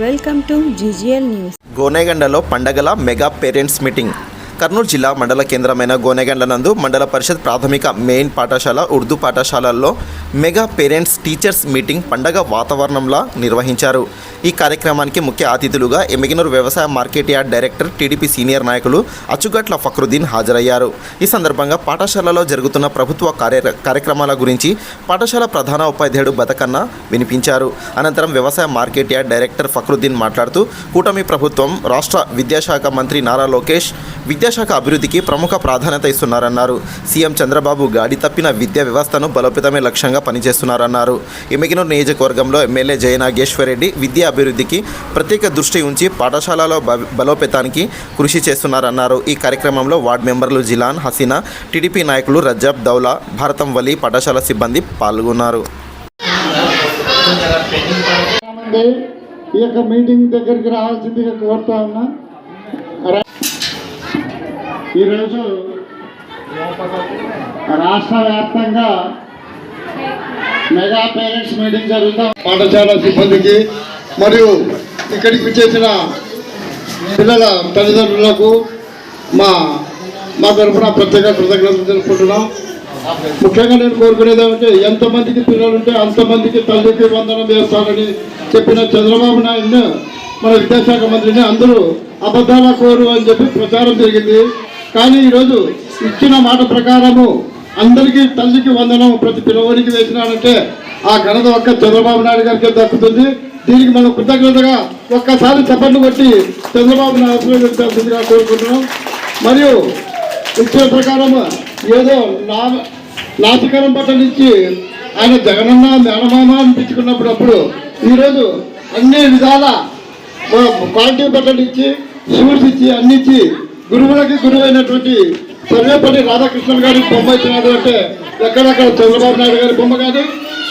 Welcome to GGL news. గోనెగండలో పండగల mega parents meeting. Kurnool జిల్లా మండల కేంద్రమైన గోనెగండ్ల నందు మండల పరిషత్ ప్రాథమిక మెయిన్ పాఠశాల ఉర్దూ పాఠశాలల్లో మెగా పేరెంట్స్ టీచర్స్ మీటింగ్ పండగ వాతావరణంలో నిర్వహించారు. ఈ కార్యక్రమానికి ముఖ్య అతిథులుగా ఎమ్మిగినూరు వ్యవసాయ market yard director TDP senior నాయకులు అచ్చుగట్ల ఫక్రుద్దీన్ హాజరయ్యారు. ఈ సందర్భంగా పాఠశాలలో జరుగుతున్న ప్రభుత్వ కార్య కార్యక్రమాల గురించి పాఠశాల ప్రధాన ఉపాధ్యాయుడు బతకన్న వినిపించారు. అనంతరం వ్యవసాయ మార్కెట్ యార్డ్ డైరెక్టర్ ఫక్రుద్దీన్ మాట్లాడుతూ కూటమి ప్రభుత్వం రాష్ట్ర విద్యాశాఖ మంత్రి నారా లోకేష్ విద్యాశాఖ అభివృద్ధికి ప్రముఖ ప్రాధాన్యత ఇస్తున్నారన్నారు. సీఎం చంద్రబాబు గాడి తప్పిన విద్యా వ్యవస్థను బలోపేతమే లక్ష్యంగా పనిచేస్తున్నారన్నారు. ఎమ్మిగినూరు నియోజకవర్గంలో ఎమ్మెల్యే జయనాగేశ్వరరెడ్డి విద్యా అభివృద్ధికి ప్రత్యేక దృష్టి ఉంచి పాఠశాలలో బ- బలోపేతానికి కృషి చేస్తున్నారన్నారు. ఈ కార్యక్రమంలో వార్డు మెంబర్లు జిలాన్ హసీనా టీడీపీ నాయకులు రజాబ్ దౌలా భారతం వలి పాఠశాల సిబ్బంది పాల్గొన్నారు. ఈ యొక్క మీటింగ్ దగ్గరికి రావాల్సిందిగా కోరుతా ఉన్నా. ఈరోజు రాష్ట్ర వ్యాప్తంగా మెగా పేరెంట్స్ మీటింగ్ జరుగుతాం. పాఠశాల సిబ్బందికి మరియు ఇక్కడికి వచ్చేసిన పిల్లల తల్లిదండ్రులకు మా మా తరఫున ప్రత్యేక కృతజ్ఞతలు తెలుపుకుంటున్నాం. ముఖ్యంగా నేను కోరుకునేది ఏమంటే ఎంతమందికి పిల్లలు ఉంటే అంతమందికి తల్లికి వందనం చేస్తానని చెప్పిన చంద్రబాబు నాయుడు మన విద్యాశాఖ మంత్రిని అందరూ అబద్ధాల కోరు అని చెప్పి ప్రచారం జరిగింది. కానీ ఈరోజు ఇచ్చిన మాట ప్రకారము అందరికీ తల్లికి వందనం ప్రతి పిల్లవాడికి వేసినాడంటే ఆ ఘనత ఒక్క చంద్రబాబు నాయుడు గారికి దక్కుతుంది. దీనికి మనం కృతజ్ఞతగా ఒక్కసారి చప్పట్లు కొట్టి చంద్రబాబు నాయుడు అభినందించాల్సిందిగా కోరుకుంటున్నాం. మరియు ఇచ్చిన ప్రకారం ఏదో నా నాసికరం పట్ల నుంచి ఆయన జగనన్న మేనమామ అనిపించుకున్నప్పుడు అప్పుడు ఈరోజు అన్ని విధాల క్వాలిటీ పట్ల ఇచ్చి షూస్ ఇచ్చి అన్ని ఇచ్చి గురువులకి గురువైనటువంటి సర్వేపల్లి రాధాకృష్ణన్ గారి బొమ్మ ఇచ్చినాడు అంటే ఎక్కడెక్కడ చంద్రబాబు నాయుడు గారి బొమ్మ కానీ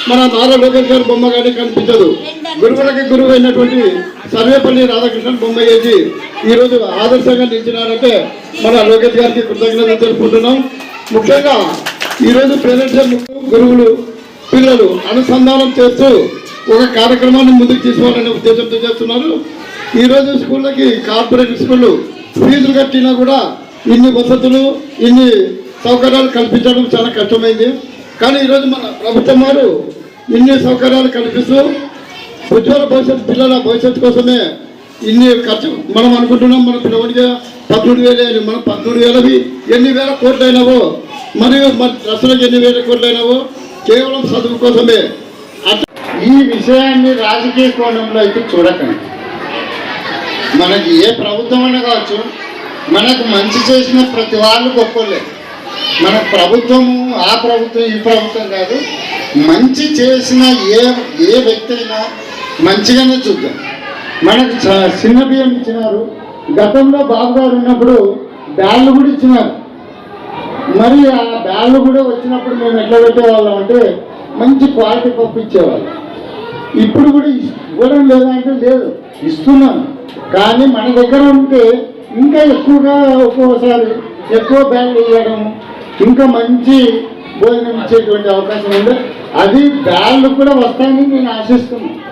మన నారా లోకేష్ గారి బొమ్మ కానీ కనిపించదు. గురువులకి గురువు అయినటువంటి సర్వేపల్లి రాధాకృష్ణన్ బొమ్మ వేసి ఈరోజు ఆదర్శంగా నిలిచినారంటే మన లోకేష్ గారికి కృతజ్ఞతలు తెలుపుకుంటున్నాం. ముఖ్యంగా ఈరోజు పేరెంట్స్ గురువులు పిల్లలు అనుసంధానం చేస్తూ ఒక కార్యక్రమాన్ని ముందుకు తీసుకోవాలనే ఉద్దేశంతో చేస్తున్నారు. ఈరోజు స్కూళ్ళకి కార్పొరేట్ స్కూళ్ళు ఫీజులు కట్టినా కూడా ఇన్ని వసతులు ఇన్ని సౌకర్యాలు కల్పించడం చాలా కష్టమైంది. కానీ ఈరోజు మన ప్రభుత్వం వారు ఇన్ని సౌకర్యాలు కల్పిస్తూ ఉజ్వల భవిష్యత్తు పిల్లల భవిష్యత్తు కోసమే ఇన్ని ఖర్చు మనం అనుకుంటున్నాం. మన పిల్లవాడిగా పదమూడు వేలు అని మనం పదమూడు వేలవి ఎన్ని వేల కోట్లు అయినావో మరియు మన డ్రెస్సులకు ఎన్ని వేల కోట్లు అయినావో కేవలం చదువు కోసమే. ఈ విషయాన్ని రాజకీయ కోణంలో అయితే చూడకండి. మనకి ఏ ప్రభుత్వం అయినా కావచ్చు మనకు మంచి చేసిన ప్రతి వాళ్ళు గొప్పలే. మన ప్రభుత్వము ఆ ప్రభుత్వం ఈ ప్రభుత్వం కాదు. మంచి చేసిన ఏ ఏ వ్యక్తి అయినా మంచిగానే చూద్దాం. మనకు చ- చిన్న బియ్యం ఇచ్చినారు. గతంలో బాబు గారు ఉన్నప్పుడు బ్యాళ్ళు కూడా ఇచ్చినారు. మరి ఆ బ్యాళ్ళు కూడా వచ్చినప్పుడు మేము ఎట్లా పెట్టేవాళ్ళం అంటే మంచి క్వాలిటీ పప్పు ఇచ్చేవాళ్ళం. ఇప్పుడు కూడా ఇవ్వడం లేదంటే లేదు ఇస్తున్నాను కానీ మన దగ్గర ఉంటే ఇంకా ఎక్కువగా ఒక్కోసారి ఎక్కువ బ్యాగులు ఇవ్వడం ఇంకా మంచి భోజనం ఇచ్చేటువంటి అవకాశం ఉంది. అది బ్యాళ్ళు కూడా వస్తాయని నేను ఆశిస్తున్నాను.